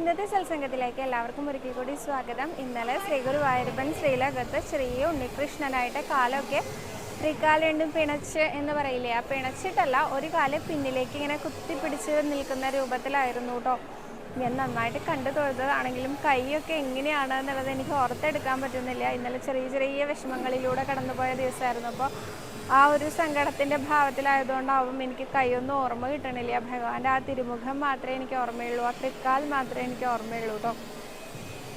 ഇന്നത്തെ സത്സംഗത്തിലേക്ക് എല്ലാവർക്കും ഒരിക്കൽ കൂടി സ്വാഗതം. ഇന്നലെ ശ്രീ ഗുരുവായൂരപ്പൻ ശ്രീലകത്ത് ശ്രീ ഉണ്ണികൃഷ്ണനായിട്ട് കാലമൊക്കെ ശ്രീകാലുണ്ടും പിണച്ച് എന്ന് പറയില്ലേ? ആ പിണച്ചിട്ടല്ല ഒരു കാലം പിന്നിലേക്ക് ഇങ്ങനെ കുത്തിപ്പിടിച്ച് നിൽക്കുന്ന രൂപത്തിലായിരുന്നു കേട്ടോ ഞാൻ നന്നായിട്ട് കണ്ടു തൊഴുതതാണെങ്കിലും കൈയൊക്കെ എങ്ങനെയാണ് എന്നുള്ളത് എനിക്ക് ഓർത്തെടുക്കാൻ പറ്റുന്നില്ല. ഇന്നലെ ചെറിയ ചെറിയ വിഷമങ്ങളിലൂടെ കടന്നുപോയ ദിവസമായിരുന്നു. അപ്പോൾ ആ ഒരു സങ്കടത്തിന്റെ ഭാവത്തിലായതുകൊണ്ടാവും എനിക്ക് കൈയൊന്നും ഓർമ്മ കിട്ടണില്ല. ഭഗവാന്റെ ആ തിരുമുഖം മാത്രമേ എനിക്ക് ഓർമ്മയുള്ളൂ. ആ തൃക്കാൽ മാത്രമേ എനിക്ക് ഓർമ്മയുള്ളൂ കേട്ടോ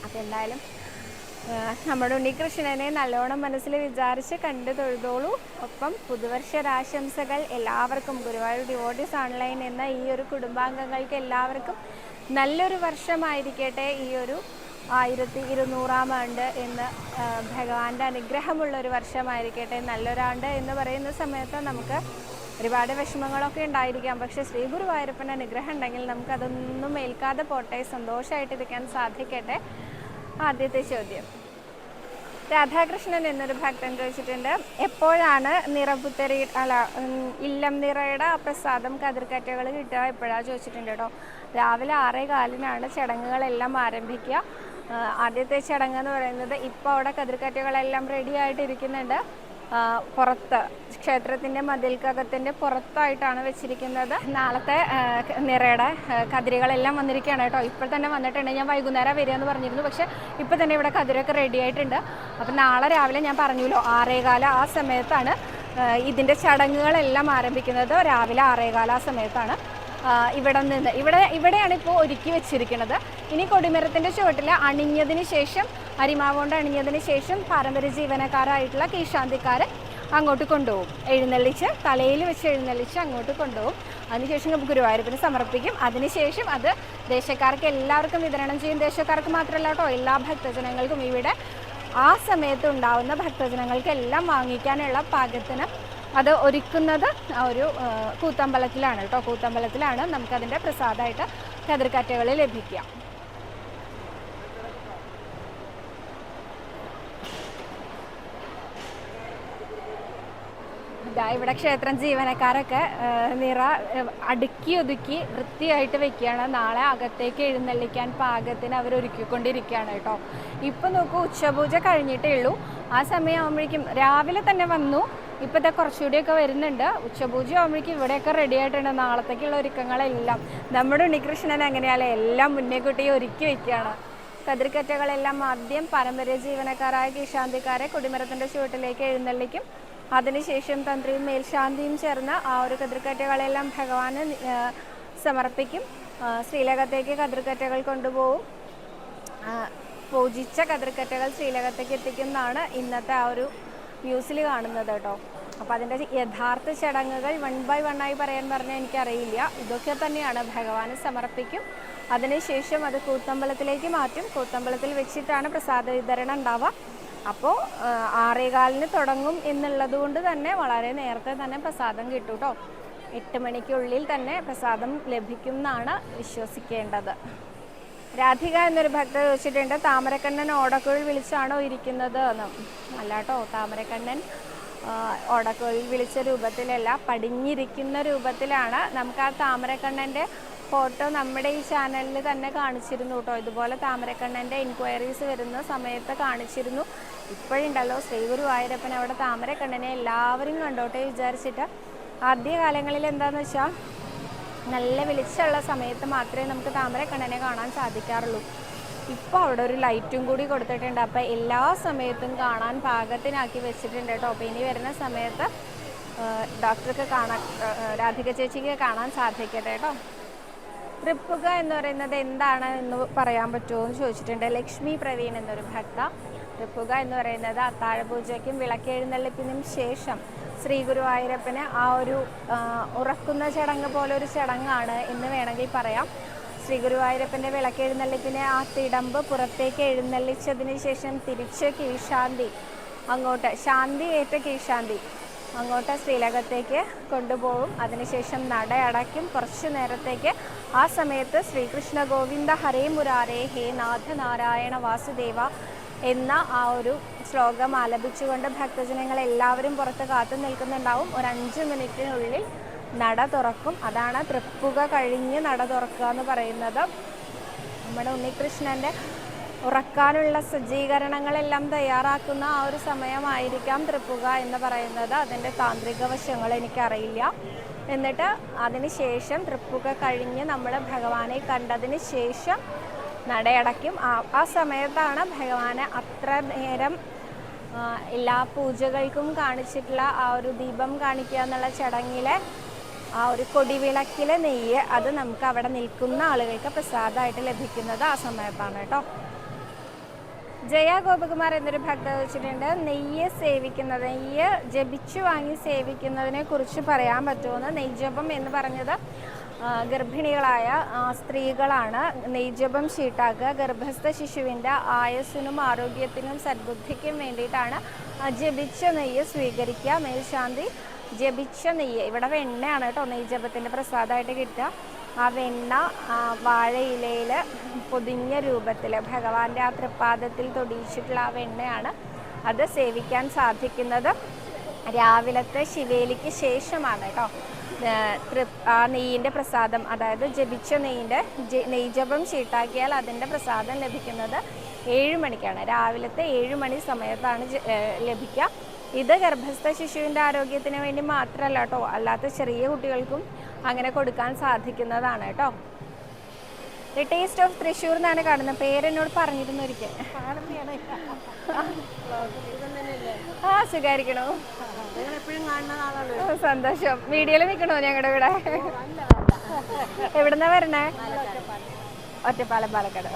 അപ്പൊ എന്തായാലും നമ്മുടെ ഉണ്ണികൃഷ്ണനെ നല്ലോണം മനസ്സിൽ വിചാരിച്ച് കണ്ടു തൊഴുതോളൂ. ഒപ്പം പുതുവർഷരാശംസകൾ എല്ലാവർക്കും ഗുരുവായൂർ ഡിവോട്ടീസ് ഓൺലൈൻ എന്ന ഈ ഒരു കുടുംബാംഗങ്ങൾക്ക് എല്ലാവർക്കും നല്ലൊരു വർഷമായിരിക്കട്ടെ ഈ ഒരു ആയിരത്തി ഇരുന്നൂറാം ആണ്ട് എന്ന് ഭഗവാന്റെ അനുഗ്രഹമുള്ള ഒരു വർഷമായിരിക്കട്ടെ നല്ലൊരാണ്ട് എന്ന് പറയുന്ന സമയത്ത് നമുക്ക് ഒരുപാട് വിഷമങ്ങളൊക്കെ ഉണ്ടായിരിക്കാം. പക്ഷെ ശ്രീ ഗുരുവായൂരപ്പൻ അനുഗ്രഹം ഉണ്ടെങ്കിൽ നമുക്കതൊന്നും ഏൽക്കാതെ പോട്ടെ സന്തോഷമായിട്ടിരിക്കാൻ സാധിക്കട്ടെ. ആദ്യത്തെ ചോദ്യം. രാധാകൃഷ്ണൻ എന്നൊരു ഭക്തൻ ചോദിച്ചിട്ടുണ്ട് എപ്പോഴാണ് നിറപുത്തരി അല്ല ഇല്ലം നിറയുടെ ആ പ്രസാദം കതിർക്കറ്റകൾ കിട്ടുക? എപ്പോഴാണ് ചോദിച്ചിട്ടുണ്ട് കേട്ടോ. രാവിലെ ആറേ കാലിനാണ് ചടങ്ങുകളെല്ലാം ആരംഭിക്കുക. ആദ്യത്തെ ചടങ്ങ് എന്ന് പറയുന്നത് ഇപ്പോൾ അവിടെ കതിർക്കറ്റകളെല്ലാം റെഡി ആയിട്ടിരിക്കുന്നുണ്ട്. പുറത്ത് ക്ഷേത്രത്തിന്റെ മതിൽക്കകത്തിന്റെ പുറത്തായിട്ടാണ് വെച്ചിരിക്കുന്നത്. നാളത്തെ നിറയുടെ കതിരുകളെല്ലാം വന്നിരിക്കുകയാണ് കേട്ടോ. ഇപ്പോൾ തന്നെ വന്നിട്ടുണ്ട്. ഞാൻ വൈകുന്നേരം വരിക എന്ന് പറഞ്ഞിരുന്നു. പക്ഷേ ഇപ്പോൾ തന്നെ ഇവിടെ കതിരൊക്കെ റെഡി ആയിട്ടുണ്ട്. അപ്പം നാളെ രാവിലെ ഞാൻ പറഞ്ഞല്ലോ ആറേകാല ആ സമയത്താണ് ഇതിന്റെ ചടങ്ങുകളെല്ലാം ആരംഭിക്കുന്നത്. രാവിലെ ആറേകാല ആ സമയത്താണ്. ഇവിടെ നിന്ന്. ഇവിടെ ഇവിടെയാണ് ഇപ്പോൾ ഒരുക്കി വെച്ചിരിക്കുന്നത്. ഇനി കൊടിമരത്തിന്റെ ചുവട്ടിൽ അണിഞ്ഞതിന് ശേഷം അരിമാവോണ്ട് അണിഞ്ഞതിന് ശേഷം പാരമ്പര്യ ജീവനക്കാരായിട്ടുള്ള കീശാന്തിക്കാർ അങ്ങോട്ട് കൊണ്ടുപോകും. എഴുന്നള്ളിച്ച് തലയിൽ വെച്ച് എഴുന്നള്ളിച്ച് അങ്ങോട്ട് കൊണ്ടുപോകും. അതിനുശേഷം ഗുരുവായൂരപ്പന് സമർപ്പിക്കും. അതിനുശേഷം അത് ദേശക്കാർക്ക് എല്ലാവർക്കും വിതരണം ചെയ്യും. ദേശക്കാർക്ക് മാത്രമല്ല കേട്ടോ എല്ലാ ഭക്തജനങ്ങൾക്കും ഇവിടെ ആ സമയത്ത് ഉണ്ടാവുന്ന ഭക്തജനങ്ങൾക്കെല്ലാം വാങ്ങിക്കാനുള്ള പാകത്തിന് അത് ഒരുക്കുന്നത് ഒരു കൂത്തമ്പലത്തിലാണ് കേട്ടോ. കൂത്തമ്പലത്തിലാണ് നമുക്കതിന്റെ പ്രസാദമായിട്ട് കതിർക്കാറ്റകൾ ലഭിക്കുക. ഇവിടെ ക്ഷേത്രം ജീവനക്കാരൊക്കെ നിറ അടുക്കി ഒതുക്കി വൃത്തിയായിട്ട് വെക്കുകയാണ്. നാളെ അകത്തേക്ക് എഴുന്നള്ളിക്കാൻ പാകത്തിന് അവർ ഒരുക്കിക്കൊണ്ടിരിക്കുകയാണ് കേട്ടോ. ഇപ്പം നോക്കൂ ഉച്ചപൂജ കഴിഞ്ഞിട്ടേ ഉള്ളൂ. ആ സമയമാകുമ്പോഴേക്കും രാവിലെ തന്നെ വന്നു. ഇപ്പോഴത്തെ കുറച്ചുകൂടിയൊക്കെ വരുന്നുണ്ട്. ഉച്ചപൂജ ആകുമ്പോഴേക്കും ഇവിടെയൊക്കെ റെഡി ആയിട്ടുണ്ട്. നാളത്തേക്കുള്ള ഒരുക്കങ്ങളെല്ലാം. നമ്മുടെ ഉണ്ണികൃഷ്ണൻ അങ്ങനെയല്ലേ എല്ലാം മുന്നേ കൂട്ടി ഒരുക്കി വെക്കുകയാണ്. കതിർക്കറ്റകളെല്ലാം ആദ്യം പാരമ്പര്യ ജീവനക്കാരായ കിശാന്തിക്കാരെ കൊടിമരത്തിന്റെ ചുവട്ടിലേക്ക് എഴുന്നള്ളിക്കും. അതിനുശേഷം തന്ത്രിയും മേൽശാന്തിയും ചേർന്ന് ആ ഒരു കതിർക്കറ്റകളെല്ലാം ഭഗവാന് സമർപ്പിക്കും. ശ്രീലകത്തേക്ക് കതിർക്കറ്റകൾ കൊണ്ടുപോകും. പൂജിച്ച കതിർക്കറ്റകൾ ശ്രീലകത്തേക്ക് എത്തിക്കുന്നതാണ് ഇന്നത്തെ ആ ഒരു ന്യൂസിൽ കാണുന്നത് കേട്ടോ. അപ്പോൾ അതിന്റെ യഥാർത്ഥ ചടങ്ങുകൾ വൺ ബൈ വൺ ആയി പറയാൻ പറഞ്ഞാൽ എനിക്കറിയില്ല. ഇതൊക്കെ തന്നെയാണ് ഭഗവാന് സമർപ്പിക്കും. അതിനുശേഷം അത് കൂത്തമ്പലത്തിലേക്ക് മാറ്റും. കൂത്തമ്പലത്തിൽ വെച്ചിട്ടാണ് പ്രസാദ വിതരണം ഉണ്ടാവുക അപ്പോൾ ആറേകാലിന് തുടങ്ങും എന്നുള്ളത് കൊണ്ട് തന്നെ വളരെ നേരത്തെ തന്നെ പ്രസാദം കിട്ടും കേട്ടോ. എട്ട് മണിക്കുള്ളിൽ തന്നെ പ്രസാദം ലഭിക്കും എന്നാണ് വിശ്വസിക്കേണ്ടത്. രാധിക എന്നൊരു ഭക്തർ ചോദിച്ചിട്ടുണ്ട് താമരക്കണ്ണൻ ഓടക്കുഴൽ വിളിച്ചാണോ ഇരിക്കുന്നത് എന്ന്. അല്ലാട്ടോ താമരക്കണ്ണൻ ആ, വിളിച്ച രൂപത്തിലല്ല പടിഞ്ഞിരിക്കുന്ന രൂപത്തിലാണ് നമുക്ക് ആ താമരക്കണ്ണന്റെ ഫോട്ടോ നമ്മുടെ ഈ ചാനലിൽ തന്നെ കാണിച്ചിരുന്നു കേട്ടോ. ഇതുപോലെ താമരക്കണ്ണന്റെ എൻക്വയറീസ് വരുന്ന സമയത്ത് കാണിച്ചിരുന്നു. ഇപ്പോഴുണ്ടല്ലോ ശ്രീ ഗുരുവായൂരപ്പൻ അവിടെ താമരക്കണ്ണനെ എല്ലാവരും കണ്ടോട്ടെ വിചാരിച്ചിട്ട്. ആദ്യകാലങ്ങളിൽ എന്താണെന്ന് വെച്ചാൽ നല്ല വെളിച്ചമുള്ള സമയത്ത് മാത്രമേ നമുക്ക് താമരക്കണ്ണനെ കാണാൻ സാധിക്കാറുള്ളൂ. ഇപ്പോൾ അവിടെ ഒരു ലൈറ്റും കൂടി കൊടുത്തിട്ടുണ്ട്. അപ്പോൾ എല്ലാ സമയത്തും കാണാൻ പാകത്തിനാക്കി വെച്ചിട്ടുണ്ട് കേട്ടോ. അപ്പോൾ ഇനി വരുന്ന സമയത്ത് ഡോക്ടർക്ക് കാണാൻ രാധിക ചേച്ചിക്ക് കാണാൻ സാധിക്കട്ടെ കേട്ടോ. തൃപ്പുക എന്ന് പറയുന്നത് എന്താണ് എന്ന് പറയാൻ പറ്റുമോ എന്ന് ചോദിച്ചിട്ടുണ്ട്. ലക്ഷ്മി പ്രവീൺ എന്നൊരു ഭക്ത. തൃപ്പുക എന്ന് പറയുന്നത് അത്താഴപൂജയ്ക്കും വിളക്കെഴുന്നള്ളിപ്പിനും ശേഷം ശ്രീ ഗുരുവായൂരപ്പന് ആ ഒരു ഉറക്കുന്ന ചടങ്ങ് പോലെ ഒരു ചടങ്ങാണ് എന്ന് വേണമെങ്കിൽ പറയാം. ശ്രീ ഗുരുവായൂരപ്പന്റെ വിളക്കെഴുന്നള്ളിപ്പിനെ ആ തിടമ്പ് പുറത്തേക്ക് എഴുന്നള്ളിച്ചതിന് ശേഷം തിരിച്ച് കീഴ്ശാന്തി അങ്ങോട്ട് ശാന്തി ഏറ്റ കീഴ്ശാന്തി അങ്ങോട്ട് ശ്രീലകത്തേക്ക് കൊണ്ടുപോകും. അതിനുശേഷം നട അടയ്ക്കും കുറച്ച് നേരത്തേക്ക് ആ സമയത്ത് ശ്രീകൃഷ്ണ ഗോവിന്ദ ഹരേ മുരാരേ ഹേ നാഥ നാരായണ വാസുദേവ എന്ന ആ ഒരു ശ്ലോകം ആലപിച്ചുകൊണ്ട് ഭക്തജനങ്ങൾ എല്ലാവരും പുറത്ത് കാത്തു നിൽക്കുന്നുണ്ടാവും. ഒരു അഞ്ച് മിനിറ്റിനുള്ളിൽ നട തുറക്കും. അതാണ് തൃപ്പുക കഴിഞ്ഞ് നട തുറക്കുക എന്ന് പറയുന്നത്. നമ്മുടെ ഉണ്ണികൃഷ്ണന്റെ ഉറക്കാനുള്ള സജ്ജീകരണങ്ങളെല്ലാം തയ്യാറാക്കുന്ന ആ ഒരു സമയമായിരിക്കാം തൃപ്പുക എന്ന് പറയുന്നത്. അതിന്റെ താന്ത്രിക വശങ്ങൾ എനിക്കറിയില്ല. എന്നിട്ട് അതിന് ശേഷം തൃപ്പുക കഴിഞ്ഞ് നമ്മൾ ഭഗവാനെ കണ്ടതിന് ശേഷം നടയടയ്ക്കും. ആ ആ സമയത്താണ് ഭഗവാനെ അത്ര നേരം എല്ലാ പൂജകൾക്കും കാണിച്ചിട്ടുള്ള ആ ഒരു ദീപം കാണിക്കുക എന്നുള്ള ചടങ്ങിലെ ആ ഒരു കൊടിവിളക്കിലെ നെയ്യ് അത് നമുക്ക് അവിടെ നിൽക്കുന്ന ആളുകൾക്ക് പ്രസാദമായിട്ട് ലഭിക്കുന്നത് ആ സമയത്താണ് കേട്ടോ. ജയ ഗോപകുമാർ എന്നൊരു ഭക്ത വെച്ചിട്ടുണ്ട് നെയ്യ് സേവിക്കുന്നത് നെയ്യ് ജപിച്ചു വാങ്ങി സേവിക്കുന്നതിനെ കുറിച്ച് പറയാൻ പറ്റുമെന്ന് നെയ്ജപം എന്ന് പറഞ്ഞത് ഗർഭിണികളായ സ്ത്രീകളാണ്. നെയ്ജപം ഷീട്ടാക്കുക ഗർഭസ്ഥ ശിശുവിന്റെ ആയുസ്സിനും ആരോഗ്യത്തിനും സദ്ബുദ്ധിക്കും വേണ്ടിയിട്ടാണ് ജപിച്ച നെയ്യ് സ്വീകരിക്കുക. മേൽശാന്തി ജപിച്ച നെയ്യ് ഇവിടെ വെണ്ണയാണ് കേട്ടോ നെയ്ജപത്തിന്റെ പ്രസാദമായിട്ട് കിട്ടുക. ആ വെണ്ണ വാഴയിലയിൽ പൊതിഞ്ഞ രൂപത്തിൽ ഭഗവാന്റെ ആ തൃപ്പാദത്തിൽ തൊടിയിച്ചിട്ടുള്ള ആ വെണ്ണയാണ് അത് സേവിക്കാൻ സാധിക്കുന്നത്. രാവിലത്തെ ശിവേലിക്ക് ശേഷമാണ് കേട്ടോ. ആ നെയ്യിന്റെ പ്രസാദം. അതായത് ജപിച്ച നെയ്യിന്റെ നെയ്ജപം ചീട്ടാക്കിയാൽ അതിന്റെ പ്രസാദം ലഭിക്കുന്നത് ഏഴ് മണിക്കാണ്. രാവിലത്തെ ഏഴ് മണി സമയത്താണ് ലഭിക്കുക. ഇത് ഗർഭസ്ഥ ശിശുവിന്റെ ആരോഗ്യത്തിന് വേണ്ടി മാത്രമല്ല കേട്ടോ. അല്ലാത്ത ചെറിയ കുട്ടികൾക്കും അങ്ങനെ കൊടുക്കാൻ സാധിക്കുന്നതാണ് കേട്ടോ. ദി ടേസ്റ്റ് ഓഫ് തൃശ്ശൂർ എന്നാണ് കാണുന്നത്. പേരെന്നോട് പറഞ്ഞിരുന്നു ഒരിക്കൽ. ആ സുഖായിരിക്കണോ? സന്തോഷം. വീഡിയോയിൽ നിൽക്കണോ ഞങ്ങളുടെ ഇവിടെ? എവിടുന്നാ വരണേ? ഒറ്റപ്പാലം പാലക്കാട്.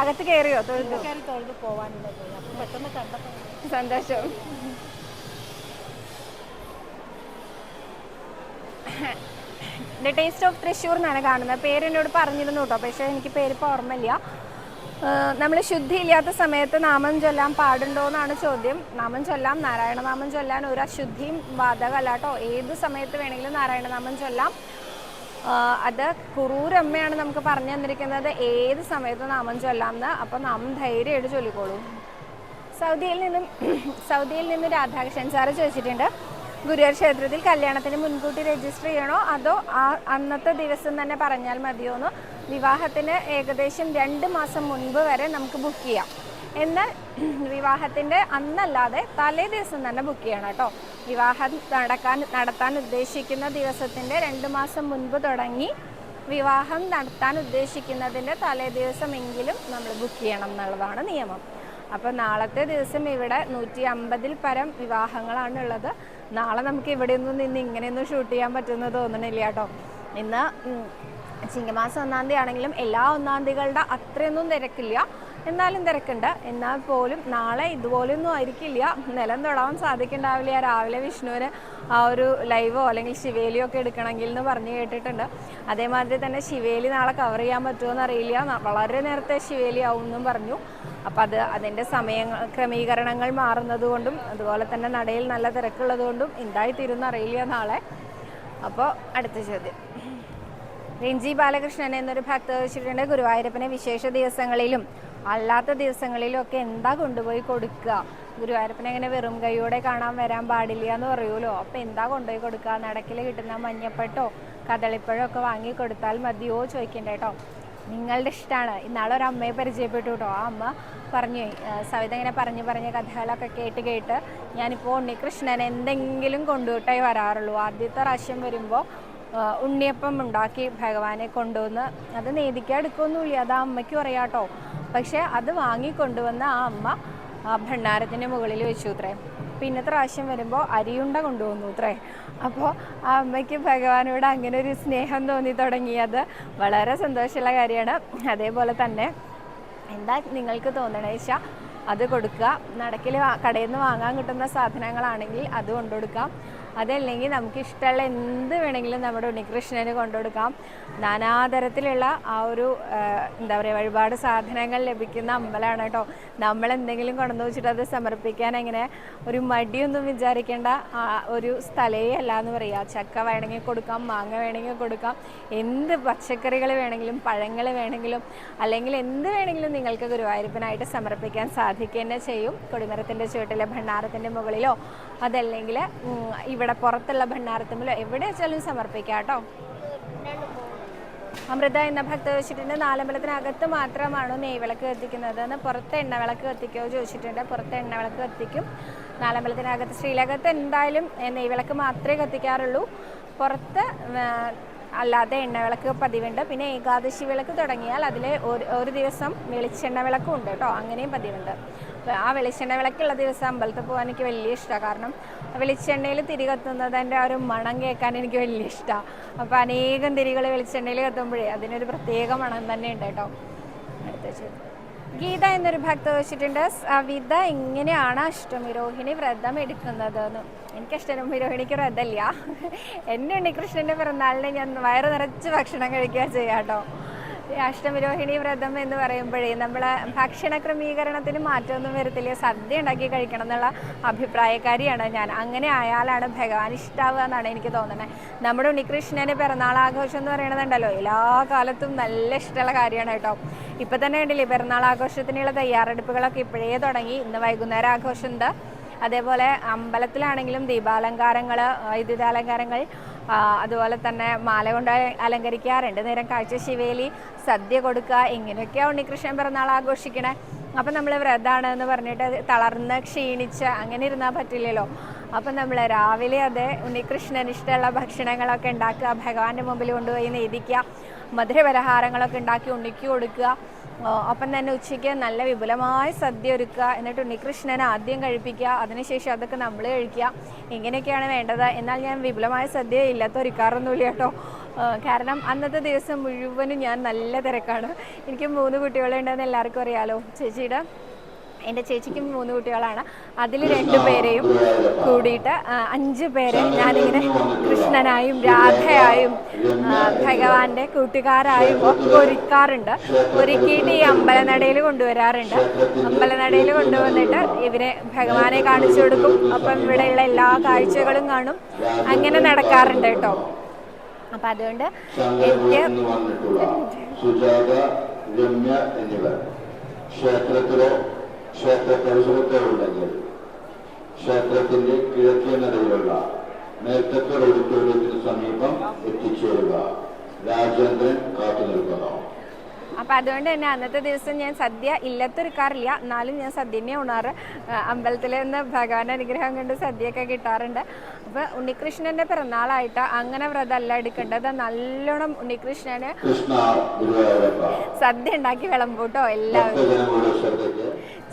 അകത്ത് കയറിയോ തൊഴുതു? സന്തോഷം. ദ ടേസ്റ്റ് ഓഫ് തൃശ്ശൂർ എന്നാണ് കാണുന്നത്. പേരെന്നോട് പറഞ്ഞിരുന്നു കേട്ടോ പക്ഷേ എനിക്ക് പേര് ഇപ്പോൾ ഓർമ്മയില്ല. നമ്മൾ ശുദ്ധിയില്ലാത്ത സമയത്ത് നാമം ചൊല്ലാൻ പാടുണ്ടോ എന്നാണ് ചോദ്യം. നാമം ചൊല്ലാം നാരായണനാമം ചൊല്ലാൻ ഒരു അശുദ്ധിയും ബാധകമല്ല കേട്ടോ. ഏത് സമയത്ത് വേണമെങ്കിലും നാരായണനാമം ചൊല്ലാം. അത് കുറൂരമ്മയാണ് നമുക്ക് പറഞ്ഞു തന്നിരിക്കുന്നത്. ഏത് സമയത്ത് നാമം ചൊല്ലാമെന്ന്. അപ്പോൾ നാമം ധൈര്യമായിട്ട് ചൊല്ലിക്കോളൂ. സൗദിയിൽ നിന്നും സൗദിയിൽ നിന്ന് രാധാകൃഷ്ണൻ സാറ് ചോദിച്ചിട്ടുണ്ട്. ഗുരുവായൂർ ക്ഷേത്രത്തിൽ കല്യാണത്തിന് മുൻകൂട്ടി രജിസ്റ്റർ ചെയ്യണോ? അതോ ആ അന്നത്തെ ദിവസം തന്നെ പറഞ്ഞാൽ മതിയോ എന്ന് വിവാഹത്തിന് ഏകദേശം രണ്ട് മാസം മുൻപ് വരെ നമുക്ക് ബുക്ക് ചെയ്യാം. എന്നാൽ വിവാഹത്തിന്റെ അന്നല്ലാതെ തലേ ദിവസം തന്നെ ബുക്ക് ചെയ്യണം കേട്ടോ. വിവാഹം നടക്കാൻ നടത്താൻ ഉദ്ദേശിക്കുന്ന ദിവസത്തിന്റെ രണ്ട് മാസം മുൻപ് തുടങ്ങി വിവാഹം നടത്താൻ ഉദ്ദേശിക്കുന്നതിന്റെ തലേ ദിവസമെങ്കിലും നമ്മൾ ബുക്ക് ചെയ്യണം എന്നുള്ളതാണ് നിയമം. അപ്പോൾ നാളത്തെ ദിവസം ഇവിടെ നൂറ്റി അമ്പതിൽ പരം വിവാഹങ്ങളാണ് ഉള്ളത്. നാളെ നമുക്ക് ഇവിടെ ഒന്നും നിന്ന് ഇങ്ങനെയൊന്നും ഷൂട്ട് ചെയ്യാൻ പറ്റുമെന്ന് തോന്നണില്ല കേട്ടോ. ഇന്ന് ചിങ്ങമാസം ഒന്നാം തീയതി ആണെങ്കിലും എല്ലാ ഒന്നാം തീയതികളുടെ അത്രയൊന്നും തിരക്കില്ല. എന്നാലും തിരക്കുണ്ട്. എന്നാൽ പോലും നാളെ ഇതുപോലെയൊന്നും ആയിരിക്കില്ല. നിലം തൊടാൻ സാധിക്കുന്നുണ്ടാവില്ല രാവിലെ വിഷ്ണുവിന് ആ ഒരു ലൈവോ അല്ലെങ്കിൽ ശിവേലിയോ ഒക്കെ എടുക്കണമെങ്കിൽ എന്ന് പറഞ്ഞു കേട്ടിട്ടുണ്ട്. അതേമാതിരി തന്നെ ശിവേലി നാളെ കവർ ചെയ്യാൻ പറ്റുമോ എന്നറിയില്ല വളരെ നേരത്തെ ശിവേലി ആവും എന്നും പറഞ്ഞു. അപ്പോൾ അത് അതിന്റെ സമയങ്ങൾ ക്രമീകരണങ്ങൾ മാറുന്നത് കൊണ്ടും അതുപോലെ തന്നെ നടയിൽ നല്ല തിരക്കുള്ളത് കൊണ്ടും എന്തായിത്തീരുന്ന അറിയില്ല നാളെ. അപ്പോൾ അടുത്ത ചോദ്യം. രഞ്ജി ബാലകൃഷ്ണൻ എന്നൊരു ഭക്ത വെച്ചിട്ടുണ്ട് ഗുരുവായൂരപ്പനെ വിശേഷ ദിവസങ്ങളിലും അല്ലാത്ത ദിവസങ്ങളിലും ഒക്കെ എന്താ കൊണ്ടുപോയി കൊടുക്കുക? ഗുരുവായൂരപ്പനെ അങ്ങനെ വെറും കൈയോടെ കാണാൻ വരാൻ പാടില്ല എന്ന് പറയുമല്ലോ. അപ്പം എന്താ കൊണ്ടുപോയി കൊടുക്കുക? നടക്കിൽ കിട്ടുന്ന മഞ്ഞപ്പട്ടോ കദളിപ്പഴം ഒക്കെ വാങ്ങി കൊടുത്താൽ മതിയോ ചോദിക്കണ്ട കേട്ടോ നിങ്ങളുടെ ഇഷ്ടമാണ് ഇന്നാളെ ഒരു അമ്മയെ പരിചയപ്പെട്ടു കേട്ടോ. ആ അമ്മ പറഞ്ഞു "ആ, സവിത ഇങ്ങനെ പറഞ്ഞു പറഞ്ഞ കഥകളൊക്കെ കേട്ട് കേട്ട് ഞാനിപ്പോൾ ഉണ്ണികൃഷ്ണൻ എന്തെങ്കിലും കൊണ്ടുപോയിട്ടേ വരാറുള്ളൂ. ആദ്യത്തെ പ്രാവശ്യം വരുമ്പോൾ ഉണ്ണിയപ്പം ഉണ്ടാക്കി ഭഗവാനെ കൊണ്ടുവന്ന് അത് നേദിക്കാൻ എടുക്കൊന്നുമില്ല അത് ആ അമ്മയ്ക്ക് പറയാട്ടോ പക്ഷേ അത് വാങ്ങിക്കൊണ്ടുവന്ന ആ അമ്മ ആ ഭണ്ഡാരത്തിന്റെ മുകളിൽ വെച്ചു അത്രേ ഇന്നത്തെ പ്രാവശ്യം വരുമ്പോൾ അരിയുണ്ട കൊണ്ടുവന്നു അത്രേ അപ്പോൾ ആ അമ്മയ്ക്ക് ഭഗവാനോട് അങ്ങനെ ഒരു സ്നേഹം തോന്നി തുടങ്ങിയത്. വളരെ സന്തോഷമുള്ള കാര്യമാണ്. അതേപോലെ തന്നെ എന്താ നിങ്ങൾക്ക് തോന്നണേ വെച്ചാൽ അത് കൊടുക്കുക. നടക്കിൽ കടയിൽ നിന്ന് വാങ്ങാൻ കിട്ടുന്ന സാധനങ്ങളാണെങ്കിൽ അത് കൊണ്ടുകൊടുക്കാം. അതല്ലെങ്കിൽ നമുക്ക് ഇഷ്ടമുള്ള എന്ത് വേണമെങ്കിലും നമ്മുടെ ഉണ്ണികൃഷ്ണന് കൊണ്ടുകൊടുക്കാം. നാനാതരത്തിലുള്ള ആ ഒരു എന്താ പറയുക വഴിപാട് സാധനങ്ങൾ ലഭിക്കുന്ന അമ്പലമാണ് കേട്ടോ. നമ്മൾ എന്തെങ്കിലും കൊണ്ടുവന്ന് വെച്ചിട്ട് അത് സമർപ്പിക്കാൻ അങ്ങനെ ഒരു മടിയൊന്നും വിചാരിക്കേണ്ട ഒരു സ്ഥലേ അല്ല എന്ന് പറയുക ചക്ക വേണമെങ്കിൽ കൊടുക്കാം മാങ്ങ വേണമെങ്കിൽ കൊടുക്കാം. എന്ത് പച്ചക്കറികൾ വേണമെങ്കിലും പഴങ്ങൾ വേണമെങ്കിലും അല്ലെങ്കിൽ എന്ത് വേണമെങ്കിലും നിങ്ങൾക്ക് ഗുരുവായൂരപ്പനായിട്ട് സമർപ്പിക്കാൻ സാധിക്കുക തന്നെ ചെയ്യും. കൊടിമരത്തിന്റെ ചുവട്ടിലെ ഭണ്ണാരത്തിന്റെ മുകളിലോ അതല്ലെങ്കിൽ ഉം, ഇവിടെ പുറത്തുള്ള ഭണ്ണാരത്തുമ്പിലോ എവിടെ വെച്ചാലും സമർപ്പിക്കാം കേട്ടോ. അമൃത എന്ന ഭക്ത ചോദിച്ചിട്ടുണ്ട് നാലമ്പലത്തിനകത്ത് മാത്രമാണോ നെയ്വിളക്ക് കത്തിക്കുന്നത് എന്ന് പുറത്ത് എണ്ണവിളക്ക് കത്തിക്കോ ചോദിച്ചിട്ടുണ്ട്. പുറത്ത് എണ്ണവിളക്ക് കത്തിക്കും. നാലമ്പലത്തിനകത്ത് ശ്രീലകത്ത് എന്തായാലും നെയ് വിളക്ക് മാത്രമേ കത്തിക്കാറുള്ളൂ. പുറത്ത് അല്ലാതെ എണ്ണവിളക്ക് പതിവുണ്ട്. പിന്നെ ഏകാദശി വിളക്ക് തുടങ്ങിയാൽ അതിൽ ഒരു ഒരു ദിവസം വെളിച്ചെണ്ണ വിളക്കും ഉണ്ട് കേട്ടോ. അങ്ങനെയും പതിവുണ്ട്. അപ്പോൾ ആ വെളിച്ചെണ്ണ വിളക്കുള്ള ദിവസം അമ്പലത്തിൽ പോകാൻ എനിക്ക് വലിയ ഇഷ്ടമാണ് കാരണം വെളിച്ചെണ്ണയിൽ തിരി കത്തുന്നതിന്റെ ആ ഒരു മണം കേൾക്കാൻ എനിക്ക് വലിയ ഇഷ്ടമാണ് അപ്പോൾ അനേകം തിരികൾ വെളിച്ചെണ്ണയിൽ കത്തുമ്പോഴേ അതിനൊരു പ്രത്യേക മണം തന്നെ ഉണ്ട് കേട്ടോ. അടുത്ത ഗീത എന്നൊരു ഭക്ത വെച്ചിട്ടുണ്ട് സവിത എങ്ങനെയാണ് അഷ്ടമിരോഹിണി വ്രതം എടുക്കുന്നത് എന്ന്. എനിക്ക് അഷ്ടമിരോഹിണിക്ക് വ്രതമില്ല. എന്റെ ഉണ്ണികൃഷ്ണന്റെ പിറന്നാളിനെ ഞാൻ വയറ് നിറച്ച് ഭക്ഷണം കഴിക്കുക ചെയ്യാട്ടോ. കേട്ടോ അഷ്ടമിരോഹിണി വ്രതം എന്ന് പറയുമ്പോഴേ നമ്മൾ ഭക്ഷണ ക്രമീകരണത്തിന് മാറ്റമൊന്നും വരത്തില്ല. സദ്യ ഉണ്ടാക്കി കഴിക്കണം എന്നുള്ള അഭിപ്രായക്കാരിയാണ് ഞാൻ. അങ്ങനെ ആയാലാണ് ഭഗവാൻ ഇഷ്ടാവുക എന്നാണ് എനിക്ക് തോന്നുന്നത്. നമ്മുടെ ഉണ്ണികൃഷ്ണന് പിറന്നാൾ ആഘോഷം എന്ന് പറയണതുണ്ടല്ലോ എല്ലാ കാലത്തും നല്ല ഇഷ്ടമുള്ള കാര്യമാണ് കേട്ടോ. ഇപ്പം തന്നെ ഉണ്ടല്ലേ പിറന്നാൾ ആഘോഷത്തിനുള്ള തയ്യാറെടുപ്പുകളൊക്കെ ഇപ്പോഴേ തുടങ്ങി. ഇന്ന് വൈകുന്നേരം ആഘോഷമുണ്ട് അതേപോലെ അമ്പലത്തിലാണെങ്കിലും ദീപാലങ്കാരങ്ങൾ വൈദ്യുതാലങ്കാരങ്ങൾ അതുപോലെ തന്നെ മാല കൊണ്ട് അലങ്കരിക്കാറുണ്ട്. നേരം കാഴ്ച ശിവേലി സദ്യ കൊടുക്കുക ഇങ്ങനെയൊക്കെയാണ് ഉണ്ണികൃഷ്ണൻ പിറന്നാൾ ആഘോഷിക്കണേ. അപ്പം നമ്മൾ വ്രതമാണ് എന്ന് പറഞ്ഞിട്ട് തളർന്ന് ക്ഷീണിച്ച് അങ്ങനെ ഇരുന്നാൽ പറ്റില്ലല്ലോ. അപ്പം നമ്മൾ രാവിലെ അത് ഉണ്ണികൃഷ്ണന് ഇഷ്ടമുള്ള ഭക്ഷണങ്ങളൊക്കെ ഉണ്ടാക്കുക ഭഗവാന്റെ മുമ്പിൽ കൊണ്ടുപോയി നേദിക്കുക മധുരപലഹാരങ്ങളൊക്കെ ഉണ്ടാക്കി ഉണ്ണിക്ക് കൊടുക്കുക. ഒപ്പം തന്നെ ഉച്ചയ്ക്ക് നല്ല വിപുലമായ സദ്യ ഒരുക്കുക എന്നിട്ട് ഉണ്ണികൃഷ്ണനെ ആദ്യം കഴിപ്പിക്കുക അതിനുശേഷം അതൊക്കെ നമ്മൾ കഴിക്കുക. ഇങ്ങനെയൊക്കെയാണ് വേണ്ടത്. എന്നാൽ ഞാൻ വിപുലമായ സദ്യ ഇല്ലാത്ത ഒരുക്കാറൊന്നുമില്ല കേട്ടോ. കാരണം അന്നത്തെ ദിവസം മുഴുവനും ഞാൻ നല്ല തിരക്കാണ്. എനിക്ക് മൂന്ന് കുട്ടികളുണ്ടെന്ന് എല്ലാവർക്കും അറിയാലോ. ചേച്ചിയുടെ എന്റെ ചേച്ചിക്കും മൂന്ന് കുട്ടികളാണ്. അതിൽ രണ്ടുപേരെയും കൂടിയിട്ട് അഞ്ച് പേരെ ഞാനിങ്ങനെ കൃഷ്ണനായും രാധയായും ഭഗവാന്റെ കൂട്ടുകാരായും ഒക്കെ ഒരുക്കാറുണ്ട്. ഒരുക്കിയിട്ട് ഈ അമ്പലനടയിൽ കൊണ്ടുവരാറുണ്ട്. അമ്പലനടയിൽ കൊണ്ടുവന്നിട്ട് ഇവരെ ഭഗവാനെ കാണിച്ചു കൊടുക്കും. അപ്പം ഇവിടെയുള്ള എല്ലാ കാഴ്ചകളും കാണും. അങ്ങനെ നടക്കാറുണ്ട് കേട്ടോ. അപ്പം അതുകൊണ്ട് എനിക്ക് ക്ഷേത്രത്തിലോ ക്ഷേത്ര പരിസരത്തോ ഉണ്ടെങ്കിൽ ക്ഷേത്രത്തിന്റെ കിഴക്കേ നടയിലുള്ള നേരത്തെ ഓഡിറ്റോറിയത്തിന് സമീപം എത്തിച്ചേരുക. രാജേന്ദ്രൻ കാത്തു നിൽക്കുന്നു. അപ്പം അതുകൊണ്ട് തന്നെ അന്നത്തെ ദിവസം ഞാൻ സദ്യ ഇല്ലത്തൊരുക്കാറില്ല. എന്നാലും ഞാൻ സദ്യനെ ഉണാറ്. അമ്പലത്തിൽ നിന്ന് ഭഗവാന്റെ അനുഗ്രഹം കൊണ്ട് സദ്യയൊക്കെ കിട്ടാറുണ്ട്. അപ്പോൾ ഉണ്ണികൃഷ്ണന്റെ പിറന്നാളായിട്ട് അങ്ങനെ വ്രതമല്ല എടുക്കേണ്ടത്. നല്ലോണം ഉണ്ണികൃഷ്ണന് സദ്യ ഉണ്ടാക്കി വിളമ്പൂട്ടോ എല്ലാവരും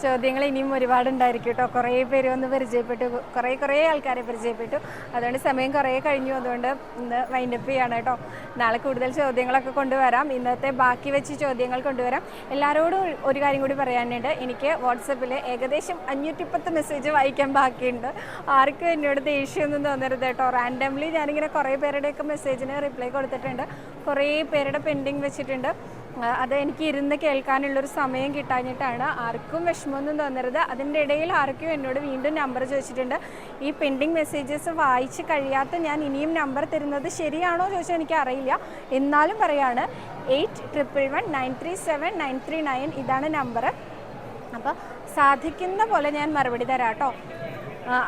ചോദ്യങ്ങൾ ഇനിയും ഒരുപാടുണ്ടായിരിക്കും കേട്ടോ. കുറേ പേര് ഒന്ന് പരിചയപ്പെട്ടു. കുറേ കുറേ ആൾക്കാരെ പരിചയപ്പെട്ടു. അതുകൊണ്ട് സമയം കുറേ കഴിഞ്ഞു. അതുകൊണ്ട് ഇന്ന് വൈൻഡപ്പ് ചെയ്യാണ് കേട്ടോ. നാളെ കൂടുതൽ ചോദ്യങ്ങളൊക്കെ കൊണ്ടുവരാം. ഇന്നത്തെ ബാക്കി വെച്ച് ചോദ്യങ്ങൾ കൊണ്ടുവരാം. എല്ലാവരോടും ഒരു കാര്യം കൂടി പറയാനുണ്ട്. എനിക്ക് വാട്സപ്പിൽ ഏകദേശം അഞ്ഞൂറ്റിപ്പത്ത് മെസ്സേജ് വായിക്കാൻ ബാക്കിയുണ്ട്. ആർക്കും എന്നോട് ദേഷ്യമൊന്നും തോന്നരുത് കേട്ടോ. റാൻഡംലി ഞാനിങ്ങനെ കുറേ പേരുടെയൊക്കെ മെസ്സേജിന് റിപ്ലൈ കൊടുത്തിട്ടുണ്ട്. കുറേ പേരുടെ പെൻഡിങ് വെച്ചിട്ടുണ്ട്. അത് എനിക്ക് ഇരുന്ന് കേൾക്കാനുള്ളൊരു സമയം കിട്ടാഞ്ഞിട്ടാണ്. ആർക്കും വിഷമമൊന്നും തോന്നരുത്. അതിന്റെ ഇടയിൽ ആർക്കും എന്നോട് വീണ്ടും നമ്പർ ചോദിച്ചിട്ടുണ്ട്. ഈ പെൻഡിങ് മെസ്സേജസ് വായിച്ച് കഴിയാത്ത ഞാൻ ഇനിയും നമ്പർ തരുന്നത് ശരിയാണോ ചോദിച്ചാൽ എനിക്ക് അറിയില്ല എന്നാലും പറയാണ് eight triple one nine three seven nine three nine ഇതാണ് നമ്പർ അപ്പോൾ സാധിക്കുന്ന പോലെ ഞാൻ മറുപടി തരാം കേട്ടോ.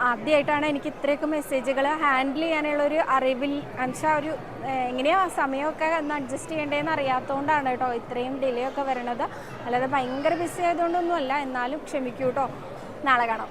ആദ്യമായിട്ടാണ് എനിക്ക് ഇത്രയൊക്കെ മെസ്സേജുകൾ ഹാൻഡിൽ ചെയ്യാനുള്ള ഒരു അറിവിൽ എന്നുവെച്ചാൽ ഒരു എങ്ങനെയാ സമയമൊക്കെ ഒന്ന് അഡ്ജസ്റ്റ് ചെയ്യേണ്ടതെന്ന് അറിയാത്തതുകൊണ്ടാണ് കേട്ടോ ഇത്രയും ഡിലേ ഒക്കെ വരണത്. അല്ലാതെ ഭയങ്കര ബിസി ആയതുകൊണ്ടൊന്നുമല്ല എന്നാലും ക്ഷമിക്കൂ കേട്ടോ. നാളെ കാണാം.